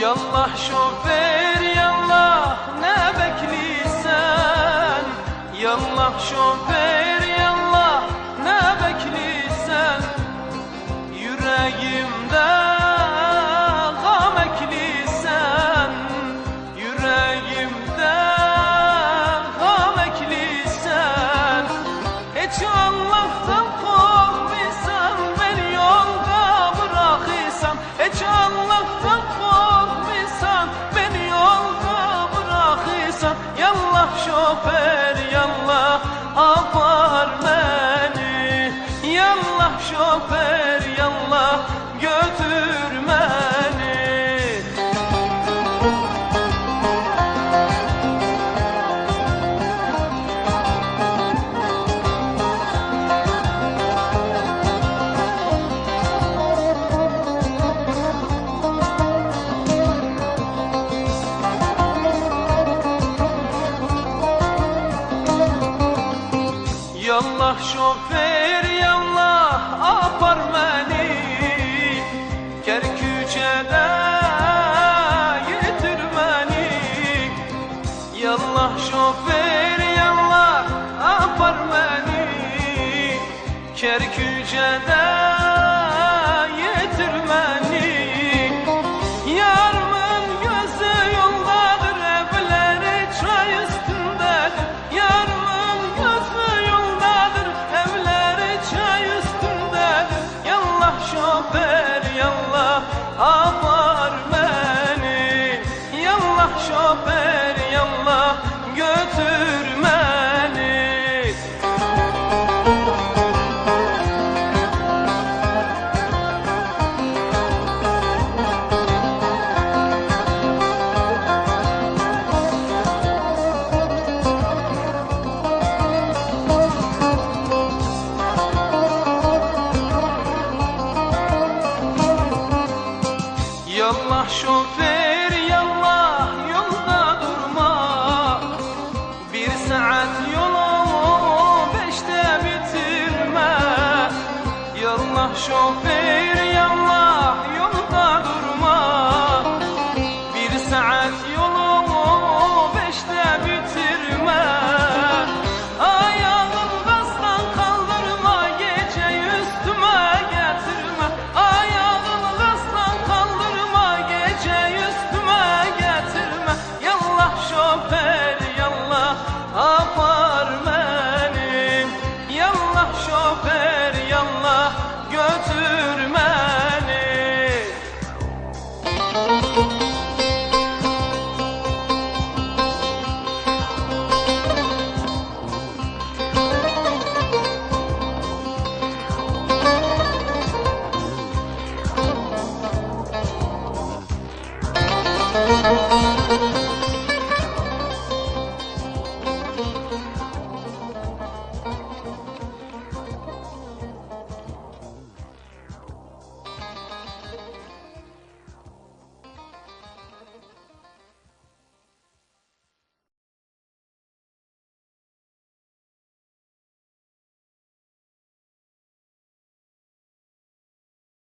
Yallah şoför yallah ne bekliyorsun Yallah şoför. Yallah şoför yallah apar beni. Yallah şoför Yallah şoför yallah apar beni. Kerküçe'de getir beni. Yallah şoför yallah apar beni. Kerküçe'de yallah götür Yallah şoför yallah şoför yallah yolda durma. Bir saat yolumu beşte bitirme. Ayağını gazdan kaldırma gece üstüme getirme. Ayağını gazdan kaldırma gece üstüme getirme. Yallah şoför yallah apar beni Yallah şoför. 只